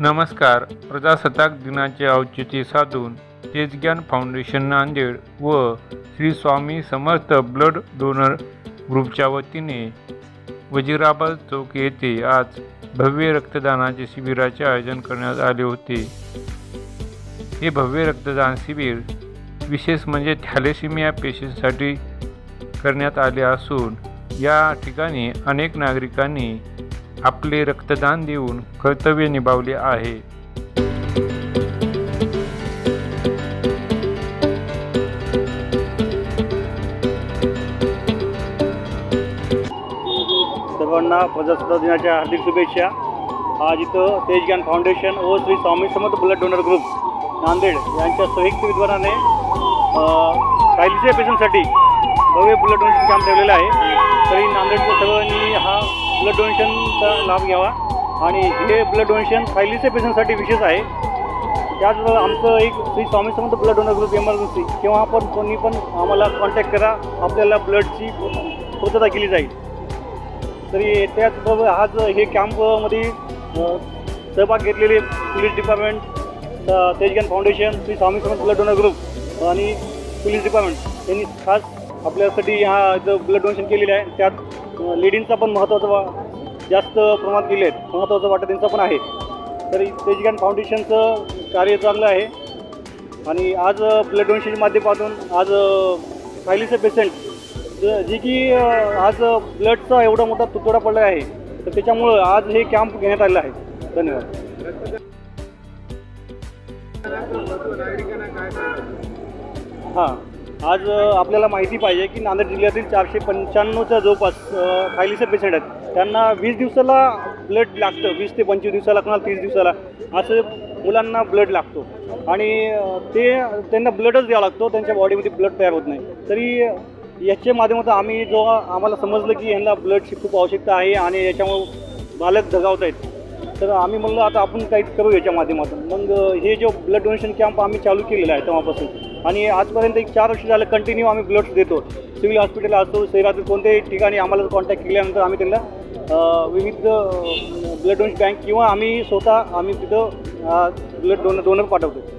नमस्कार. प्रजासत्ताक दिनाचे औचित्य साधून तेजज्ञान फाउंडेशन नांदेड व श्री स्वामी समर्थ ब्लड डोनर ग्रुपच्या वतीने वजिराबाद चौक येथे आज भव्य रक्तदानाचे शिबिराचे आयोजन करण्यात आले होते. हे भव्य रक्तदान शिबिर विशेष म्हणजे थॅलेसिमिया पेशंटसाठी करण्यात आले असून या ठिकाणी अनेक नागरिकांनी आपले रक्तदान देऊन कर्तव्य निभावले आहे. सर्वांना प्रजासत्ताक दिनाच्या हार्दिक शुभेच्छा. आज इथं तेजज्ञान फाउंडेशन व Shri Swami Samarth blood donor group Nanded यांच्या संयुक्त विद्वानाने कायलीच्या पेशंटसाठी भव्य ब्लड डोनेशन कॅम्प ठेवलेलं आहे. तरी नांदेडच्या सर्वांनी हा ब्लड डोनेशनचा लाभ घ्यावा. आणि हे ब्लड डोनेशन कायलीच्या पेशंटसाठी विशेष आहे. त्याचबरोबर आमचं एक Shri Swami Samarth blood donor group emergency किंवा आपण कोणी पण आम्हाला कॉन्टॅक्ट करा आपल्याला ब्लडची पूर्तता केली जाईल. तरी त्याचबरोबर आज हे कॅम्पमध्ये सहभाग घेतलेले police department Tejgyan foundation Shri Swami Samarth blood donor group आणि पोलीस डिपार्टमेंट यांनी खास आपल्यासाठी हा इथं ब्लड डोनेशन केलेलं आहे त्यात लेडींचा पण महत्त्वाचा वा जास्त प्रमाणात गेले आहेत महत्त्वाचा वाटा त्यांचा पण आहे. तरी तेजगान फाउंडेशनचं कार्य चांगलं आहे. आणि आज ब्लड डोनेशनच्या माध्यमातून आज फायलीचे पेशंट ज- जी की आज ब्लडचा एवढा मोठा तुटवडा पडला आहे. तर त्याच्यामुळं आज हे कॅम्प घेण्यात आलेलं आहे. धन्यवाद. हां. आज आपल्याला माहिती पाहिजे की नांदेड जिल्ह्यातील चारशे पंच्याण्णवच्या जवळपास फायलीचे पेशंट आहेत. त्यांना वीस दिवसाला ब्लड लागतं. वीस ते पंचवीस दिवसाला कोणाला तीस दिवसाला. असं मुलांना ब्लड लागतो. आणि ते त्यांना ब्लडच द्यावा लागतो. त्यांच्या बॉडीमध्ये ब्लड तयार होत नाही. तरी याच्या माध्यमातून आम्ही जो आम्हाला समजलं की यांना ब्लडची खूप आवश्यकता आहे आणि याच्यामुळं बालक धगावत आहेत. तर आम्ही म्हणलं आता आपण काही करू याच्या माध्यमातून. मग हे जो ब्लड डोनेशन कॅम्प आम्ही चालू केलेला आहे तेव्हापासून. आणि आजपर्यंत एक चार वर्ष झालं कंटिन्यू आम्ही ब्लड्स देतो. सिव्हिल हॉस्पिटल असतो शहरातील कोणत्याही ठिकाणी आम्हाला कॉन्टॅक्ट केल्यानंतर आम्ही त्यांना विविध ब्लड डोनेट बँक किंवा आम्ही स्वतः आम्ही तिथं ब्लड डोनर डोनर पाठवतो.